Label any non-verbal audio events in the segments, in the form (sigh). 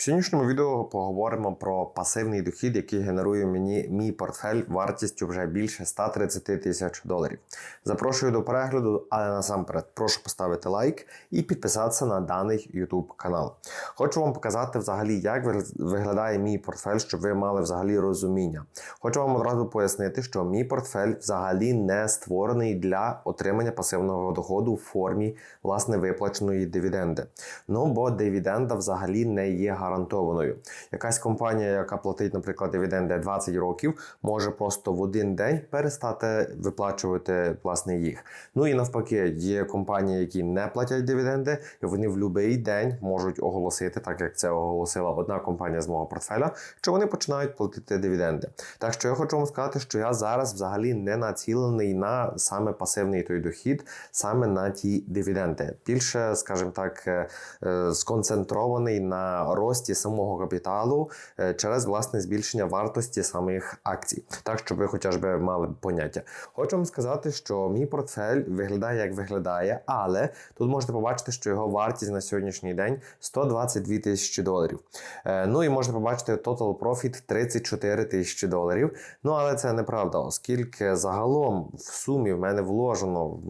В сьогоднішньому відео поговоримо про пасивний дохід, який генерує мені мій портфель вартістю вже більше 130 тисяч доларів. Запрошую до перегляду, але насамперед прошу поставити лайк і підписатися на даний YouTube канал. Хочу вам показати взагалі, як виглядає мій портфель, щоб ви мали взагалі розуміння. Хочу вам одразу пояснити, що мій портфель взагалі не створений для отримання пасивного доходу в формі власне виплаченої дивіденди. Ну бо дивіденда взагалі не є гарантованою. Якась компанія, яка платить, наприклад, дивіденди 20 років, може просто в один день перестати виплачувати власне їх. Ну і навпаки, є компанії, які не платять дивіденди, і вони в будь-який день можуть оголосити, так як це оголосила одна компанія з мого портфеля, що вони починають платити дивіденди. Так що я хочу вам сказати, що я зараз взагалі не націлений на саме пасивний той дохід, саме на ті дивіденди. Більше, скажімо так, е, е, сконцентрований на рості самого капіталу е, через власне збільшення вартості самих акцій. Так, щоб ви хоча б мали поняття. Хочу вам сказати, що мій портфель виглядає як виглядає, але тут можете побачити, що його вартість на сьогоднішній день 122 тисячі доларів. Е, Ну і можете побачити total profit 34 тисячі доларів. Ну але це неправда, оскільки загалом в сумі в мене вложено в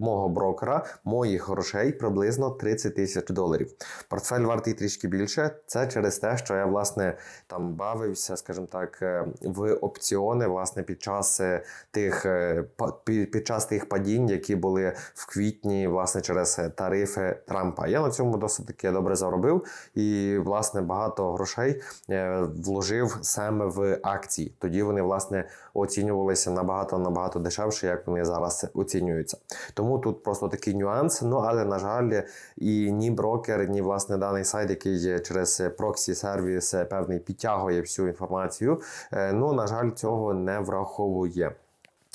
мого брокера моїх грошей приблизно 30 тисяч доларів. Портфель вартий трішки більше. Це через те, що я власне там бавився, скажімо так, е, в опціони власне під час е, тих е, під час тих падінь, які були в квітні, власне, через тарифи Трампа. Я на цьому досить таки добре заробив і власне багато грошей вложив саме в акції. Тоді вони власне оцінювалися набагато набагато дешевше, як вони зараз оцінюються. Тому тут просто такий нюанс. Ну але на жаль, і ні брокер, ні власне даний сайт, який через проксі сервіс е, певний підтягує всю інформацію. е, Ну на жаль, цього не враховує.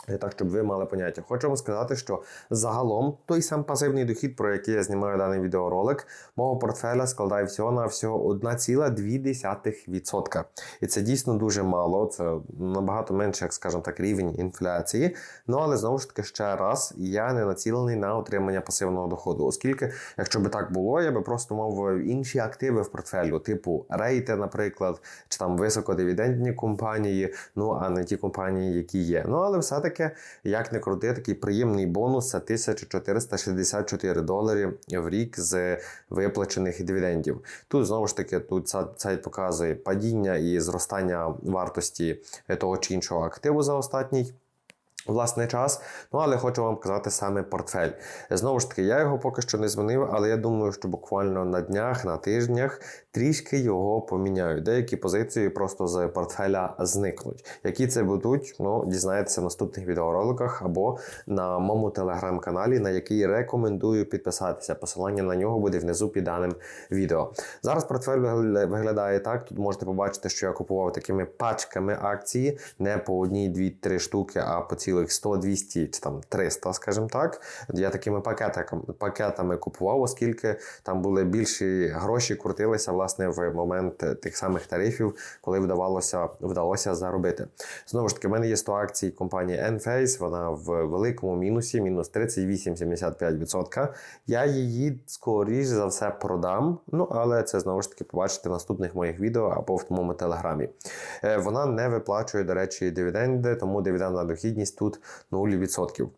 Так, щоб ви мали поняття. Хочу вам сказати, що загалом той сам пасивний дохід, про який я знімаю даний відеоролик, мого портфеля складає всього на всього 1,2%. І це дійсно дуже мало. Це набагато менше, як скажімо так, рівень інфляції. Ну але знову ж таки ще раз я не націлений на отримання пасивного доходу, оскільки, якщо би так було, я би просто мав інші активи в портфелю, типу рейти, наприклад, чи там високодивідендні компанії, ну а не ті компанії, які є. Ну але все-таки, як не крути, такий приємний бонус це 1464 долари в рік з виплачених дивідендів. Тут знову ж таки тут сайт показує падіння і зростання вартості того чи іншого активу за останній. Власний час, ну але хочу вам казати саме портфель. Знову ж таки, я його поки що не змінив, але я думаю, що буквально на днях, на тижнях трішки його поміняю. Деякі позиції просто з портфеля зникнуть. Які це будуть, ну дізнаєтеся в наступних відеороликах або на моєму телеграм-каналі, на який рекомендую підписатися. Посилання на нього буде внизу під даним відео. Зараз портфель виглядає так. Тут можете побачити, що я купував такими пачками акції, не по одній, дві, три штуки, а по цілих 100, 200 чи там 300, скажімо так. Я такими пакетиками, пакетами купував, оскільки там були більші гроші, крутилися власне в момент тих самих тарифів, коли вдавалося, вдалося заробити. Знову ж таки, в мене є 100 акцій компанії Enphase, вона в великому мінусі, мінус 38,75%. Я її скоріш за все продам. Ну, але це знову ж таки побачите в наступних моїх відео або в моєму телеграмі. Е, Вона не виплачує, до речі, дивіденди, тому дивідендна дохідність тут 0%.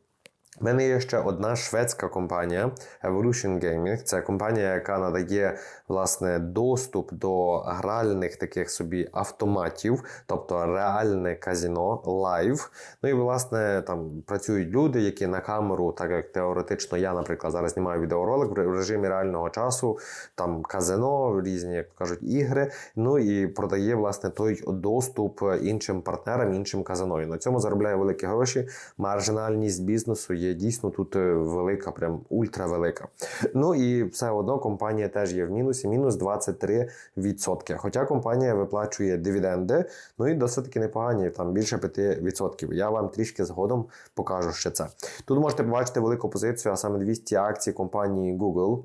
У мене є ще одна шведська компанія Evolution Gaming. Це компанія, яка надає власне доступ до гральних таких собі автоматів, тобто реальне казіно лайв. Ну і власне там працюють люди, які на камеру, так як теоретично я, наприклад, зараз знімаю відеоролик в режимі реального часу, там казино, різні, як кажуть, ігри. Ну і продає власне той доступ іншим партнерам, іншим казино. І на цьому заробляє великі гроші. Маржинальність бізнесу є дійсно тут е, велика, прям ультравелика. Ну і все одно компанія теж є в мінусі, мінус 23%. Хоча компанія виплачує дивіденди, ну і досить таки непогані, там більше 5%. Я вам трішки згодом покажу ще це. Тут можете побачити велику позицію, а саме 200 акцій компанії Google.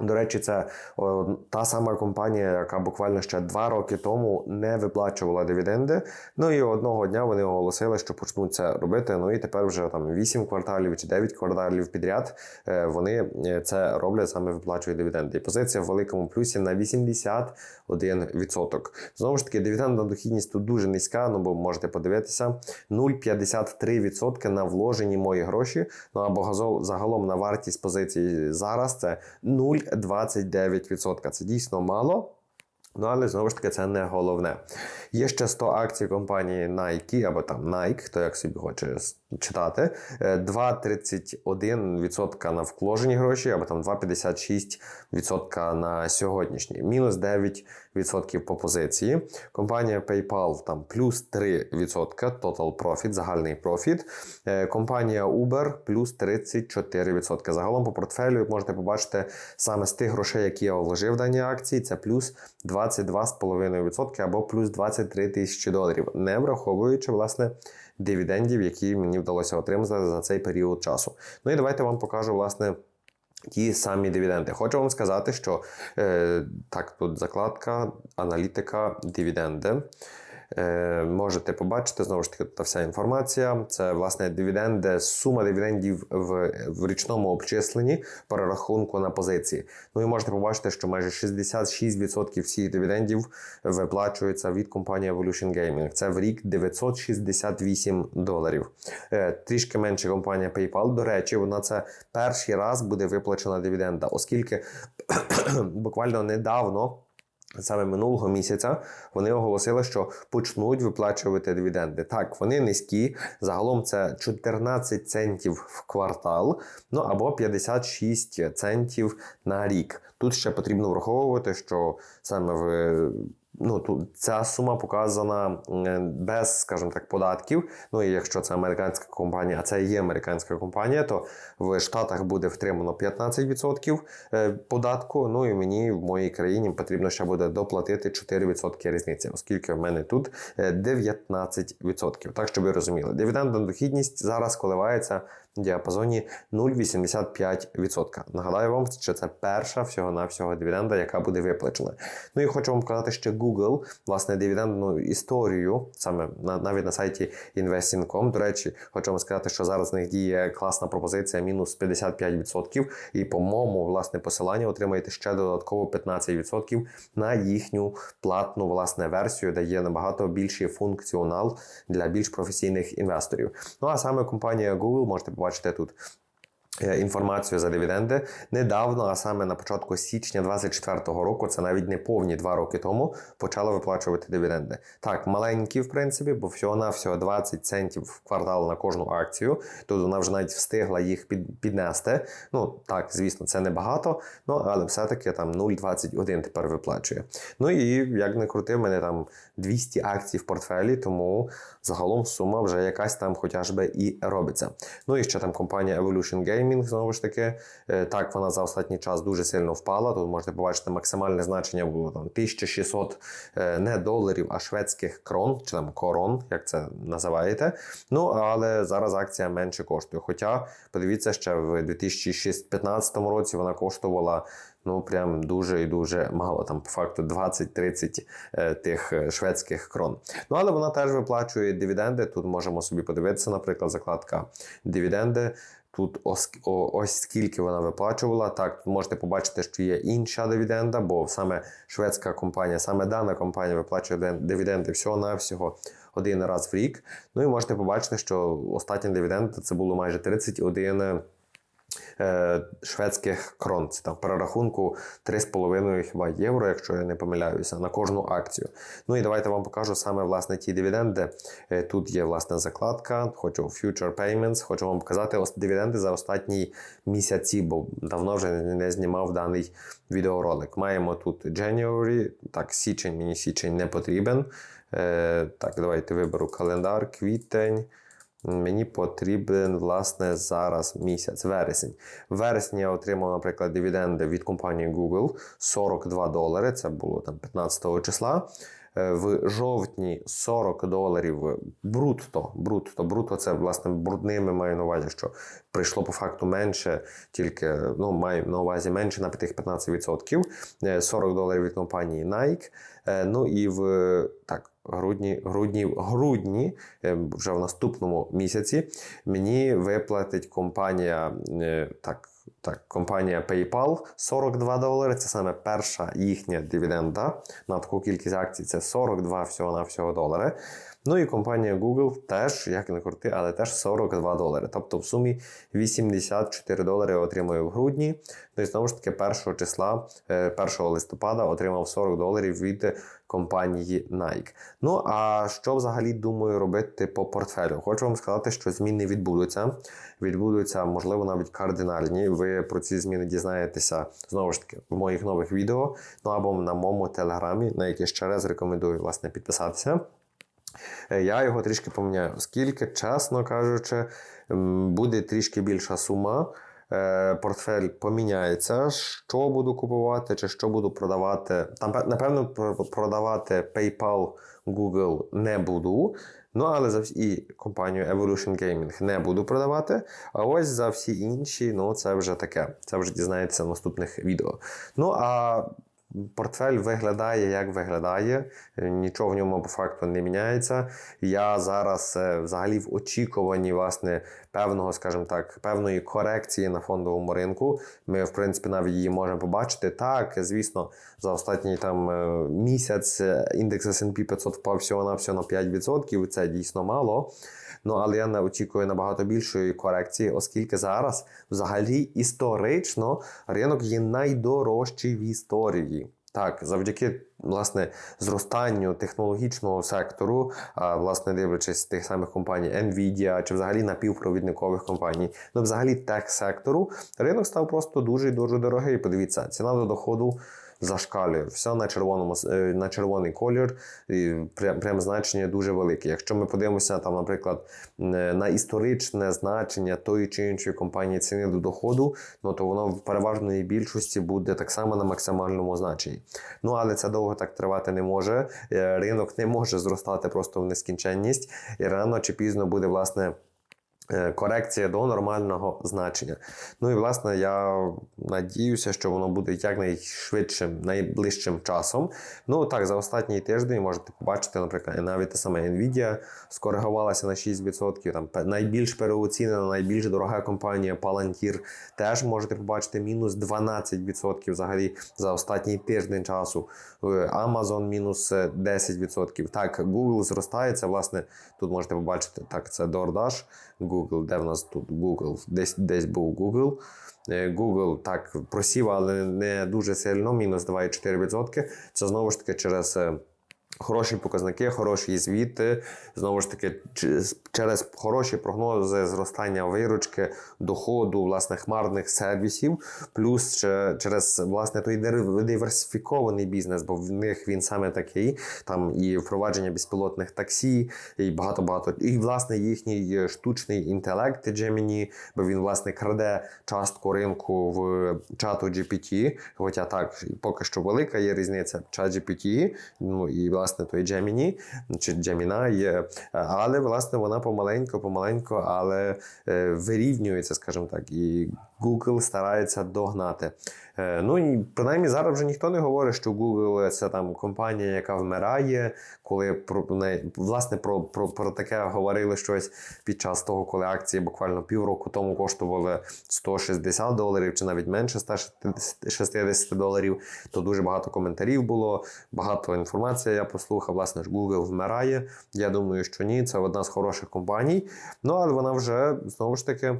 До речі, це о, та сама компанія, яка буквально ще два роки тому не виплачувала дивіденди. Ну і одного дня вони оголосили, що почнуть це робити. Ну і тепер вже там 8 кварталів чи 9 кварталів підряд е, вони е, це роблять, саме виплачують дивіденди. І позиція в великому плюсі на 81%. Знову ж таки, дивідендна дохідність тут дуже низька, ну бо можете подивитися: 0,53% на вложені мої гроші. Ну або загалом на вартість позиції зараз це 0,29%. Це дійсно мало. Ну, але знову ж таки, це не головне. Є ще 100 акцій компанії Nike або там Nike, хто як собі хоче читати. Е, 2,31% на вкложені гроші, або там 2,56% на сьогоднішні. Мінус 9% по позиції. Компанія PayPal там плюс 3% total profit, загальний профіт. Е, Компанія Uber плюс 34%. Загалом по портфелю, можете побачити, саме з тих грошей, які я вложив в дані акції, це плюс 22,5% або плюс 23 тисячі доларів, не враховуючи власне дивідендів, які мені вдалося отримати за цей період часу. Ну і давайте вам покажу власне. Ті самі дивіденди. Хочу вам сказати, що е, так, тут закладка, аналітика, дивіденди. Е, можете побачити знову ж таки та вся інформація. Це власне дивіденди, сума дивідендів в, в річному обчисленні перерахунку на позиції. Ну і можете побачити, що майже 66% всіх дивідендів виплачується від компанії Evolution Gaming. Це в рік 968 доларів. Е, трішки менше компанія PayPal. До речі, вона це перший раз буде виплачена дивіденда, оскільки (clears throat) буквально недавно. Саме минулого місяця вони оголосили, що почнуть виплачувати дивіденди. Так, вони низькі. Загалом це 14 центів в квартал, ну або 56 центів на рік. Тут ще потрібно враховувати, що саме в ну тут ця сума показана е, без, скажімо так, податків. Ну і якщо це американська компанія, а це є американська компанія, то в Штатах буде втримано 15% е, податку. Ну і мені в моїй країні потрібно ще буде доплатити 4% різниці, оскільки в мене тут е, 19%. Так, щоб ви розуміли, дивідендна дохідність зараз коливається діапазоні 0,85%. Нагадаю вам, що це перша всього-навсього дивіденда, яка буде виплачена. Ну і хочу вам показати ще Google, власне, дивідендну історію, саме на, навіть на сайті Investing.com. До речі, хочу вам сказати, що зараз в них діє класна пропозиція мінус 55%. І по моєму власне посиланню отримаєте ще додатково 15% на їхню платну власне версію, де є набагато більший функціонал для більш професійних інвесторів. Ну а саме компанія Google можете побачити тут. Е, Інформацію за дивіденди недавно, а саме на початку січня 2024 року, це навіть не повні два роки тому, почала виплачувати дивіденди. Так, маленькі, в принципі, бо всього-навсього 20 центів в квартал на кожну акцію. Тут вона вже навіть встигла їх під, піднести. Ну так, звісно, це небагато, ну але все-таки там 0,21 тепер виплачує. Ну і як не крути, в мене там 200 акцій в портфелі, тому загалом сума вже якась там хоча б і робиться. Ну і ще там компанія Evolution Gaming, знову ж таки. Е, Так, вона за останній час дуже сильно впала. Тут можете побачити максимальне значення було там 1600 е, не доларів, а шведських крон, чи там корон, як це називаєте. Ну, але зараз акція менше коштує. Хоча, подивіться, ще в 2015 році вона коштувала. Ну, прям дуже і дуже мало. Там по факту 20-30 е, тих е, шведських крон. Ну, але вона теж виплачує дивіденди. Тут можемо собі подивитися, наприклад, закладка дивіденди. Тут ось, скільки вона виплачувала. Так, тут можете побачити, що є інша дивіденда, бо саме шведська компанія, саме дана компанія виплачує ден- дивіденди всього-навсього один раз в рік. Ну і можете побачити, що останній дивіденда це було майже 31 е, шведських крон. Це там перерахунку 3,5 хіба євро, якщо я не помиляюся, на кожну акцію. Ну і давайте вам покажу саме власне ті дивіденди. Е, Тут є власне закладка, хочу Future Payments, хочу вам показати дивіденди за останні місяці, бо давно вже не знімав даний відеоролик. Маємо тут January, так, січень, мені січень не потрібен. Е, так, давайте виберу календар, квітень. Мені потрібен власне зараз місяць, вересень. В вересні я отримав, наприклад, дивіденди від компанії Google 42 долари. Це було там 15 числа. Е, В жовтні 40 доларів брутто. Брутто, брутто це власне брудними маю на увазі, що прийшло по факту менше, тільки ну маю на увазі менше на тих 15%. Е, 40 доларів від компанії Nike. Е, Ну і в так, грудні, грудні, грудні, е, вже в наступному місяці, мені виплатить компанія е, так. Так, компанія PayPal 42 долари. Це саме перша їхня дивіденда на таку кількість акцій. Це 42 всього на всього долари. Ну і компанія Google теж, як не крути, але теж 42 долари. Тобто в сумі 84 долари отримую в грудні. Ну і знову ж таки, 1 числа, е, 1 листопада отримав 40 доларів від компанії Nike. Ну а що взагалі думаю робити по портфелю? Хочу вам сказати, що зміни відбудуться. Відбудуться, можливо, навіть кардинальні. Ви про ці зміни дізнаєтеся знову ж таки в моїх нових відео, ну або на моєму телеграмі, на який ще раз рекомендую власне підписатися. Е, Я його трішки поміняю, оскільки, чесно кажучи, буде трішки більша сума. Е, Портфель поміняється. Що буду купувати, чи що буду продавати. Там, напевно, продавати PayPal, Google не буду. Ну, але за всі компанію Evolution Gaming не буду продавати. А ось за всі інші, ну це вже таке. Це вже дізнається в наступних відео. Ну а портфель виглядає, як виглядає. Е, Нічого в ньому по факту не міняється. Я зараз е, взагалі в очікуванні власне певного, скажімо так, певної корекції на фондовому ринку. Ми, в принципі, навіть її можемо побачити. Так, звісно, за останній там е, місяць індекс S&P 500 впав всього на всього на 5%. Це дійсно мало. Ну, але я не очікую набагато більшої корекції, оскільки зараз взагалі історично ринок є найдорожчий в історії. Так, завдяки власне зростанню технологічного сектору, власне дивлячись тих самих компаній Nvidia чи взагалі напівпровідникових компаній, ну взагалі тех-сектору, ринок став просто дуже дуже дорогий. Подивіться, ціна до доходу зашкалює. Все на червоному е, на червоний колір, і прям, прям значення дуже велике. Якщо ми подивимося там, наприклад, на історичне значення тої чи іншої компанії ціни до доходу, ну то воно в переважної більшості буде так само на максимальному значенні. Ну але це довго так тривати не може. Е, Ринок не може зростати просто в нескінченність, і рано чи пізно буде власне. Е, Корекція до нормального значення. Ну і власне я надіюся, що воно буде якнайшвидшим, найближчим часом. Ну так, за останній тиждень можете побачити, наприклад, навіть те саме Nvidia скоригувалася на 6%. Там найбільш переоцінена, найбільш дорога компанія Palantir теж можете побачити мінус 12% взагалі за останній тиждень часу. Е, Amazon мінус е, 10%. Так, Google зростає. Це власне тут можете побачити. Так, це DoorDash, Google, де в нас тут Google? Десь десь був Google. Е, Google так просів, але не дуже сильно, мінус 2,4%. Це знову ж таки через. Хороші показники, хороші звіти, знову ж таки, через хороші прогнози зростання виручки, доходу, власне, хмарних сервісів, плюс через власне той диверсифікований бізнес, бо в них він саме такий. Там і впровадження безпілотних таксі, і багато багато. І власне їхній е, штучний інтелект Gemini, бо він власне краде частку ринку в чату GPT. Хоча так, поки що велика є різниця чат GPT, ну і власне той Gemini чи Gemini є. Але власне вона помаленько, помаленько, але е, вирівнюється, скажімо так, і Google старається догнати. Е, Ну і принаймні зараз вже ніхто не говорить, що Google це там компанія, яка вмирає, коли про не власне про, про, про таке говорили щось під час того, коли акції буквально півроку тому коштували 160 доларів чи навіть менше 160 доларів. То дуже багато коментарів було, багато інформації я послухав. Власне ж Google вмирає. Я думаю, що ні, це одна з хороших компаній. Ну але вона вже знову ж таки.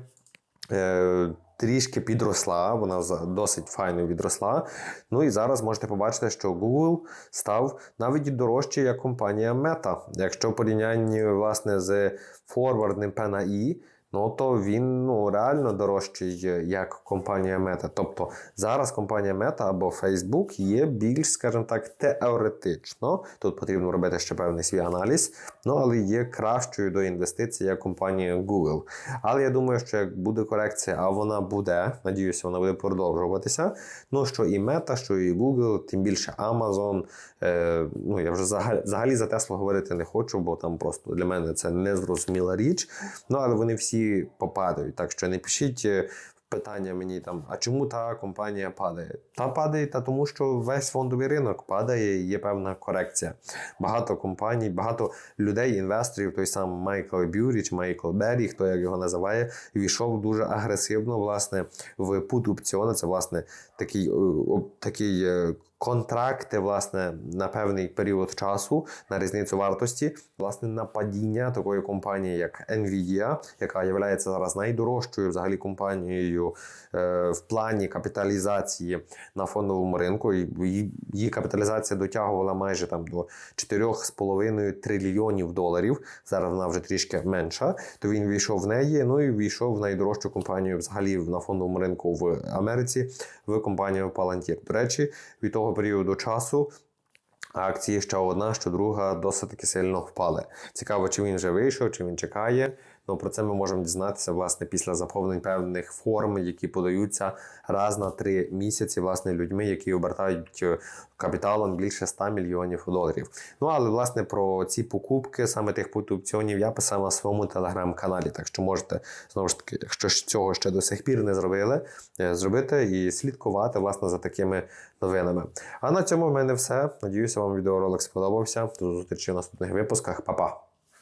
Трішки підросла, вона досить файно відросла. Ну і зараз можете побачити, що Google став навіть дорожче як компанія Meta. Якщо в порівнянні власне з форвардним P I, ну то він ну реально дорожчий як компанія Мета. Тобто зараз компанія Мета або Facebook є більш, скажімо так, теоретично. Тут потрібно робити ще певний свій аналіз, ну але є кращою до інвестицій як компанія Google. Але я думаю, що як буде корекція, а вона буде, надіюся, вона буде продовжуватися. Ну що і Мета, що і Google, тим більше Amazon. Е, ну я вже взагалі, взагалі за Tesla говорити не хочу, бо там просто для мене це незрозуміла річ. Ну але вони всі попадають. Так що не пишіть. е, Питання мені там, а чому та компанія падає? Та падає, та тому що весь фондовий ринок падає, і є певна корекція. Багато компаній, багато людей, інвесторів, той самий Майкл Бюрі чи Майкл Беррі, хто як його називає, війшов дуже агресивно власне в пут опціони. Це власне такий, е, такий е, контракти, власне, на певний період часу на різницю вартості, власне, на падіння такої компанії, як Nvidia, яка є зараз найдорожчою взагалі компанією е, в плані капіталізації на фондовому ринку. Її капіталізація дотягувала майже там до 4,5 трильйонів доларів. Зараз вона вже трішки менша. То він війшов в неї. Ну і війшов в найдорожчу компанію взагалі на фондовому ринку в Америці в компанію Palantir. До речі, від того періоду часу. Акції ще одна, що друга досить таки сильно впали. Цікаво, чи він вже вийшов, чи він чекає. Ну про це ми можемо дізнатися власне після заповнень певних форм, які подаються раз на три місяці, власне, людьми, які обертають е, капіталом більше 100 мільйонів доларів. Ну але власне про ці покупки, саме тих опціонів, я писав на своєму телеграм-каналі. Так що можете знову ж таки, якщо цього ще до сих пір не зробили, е, зробити і слідкувати власне за такими новинами. А на цьому в мене все. Надіюся, вам відеоролик сподобався. До зустрічі в наступних випусках. Па-па!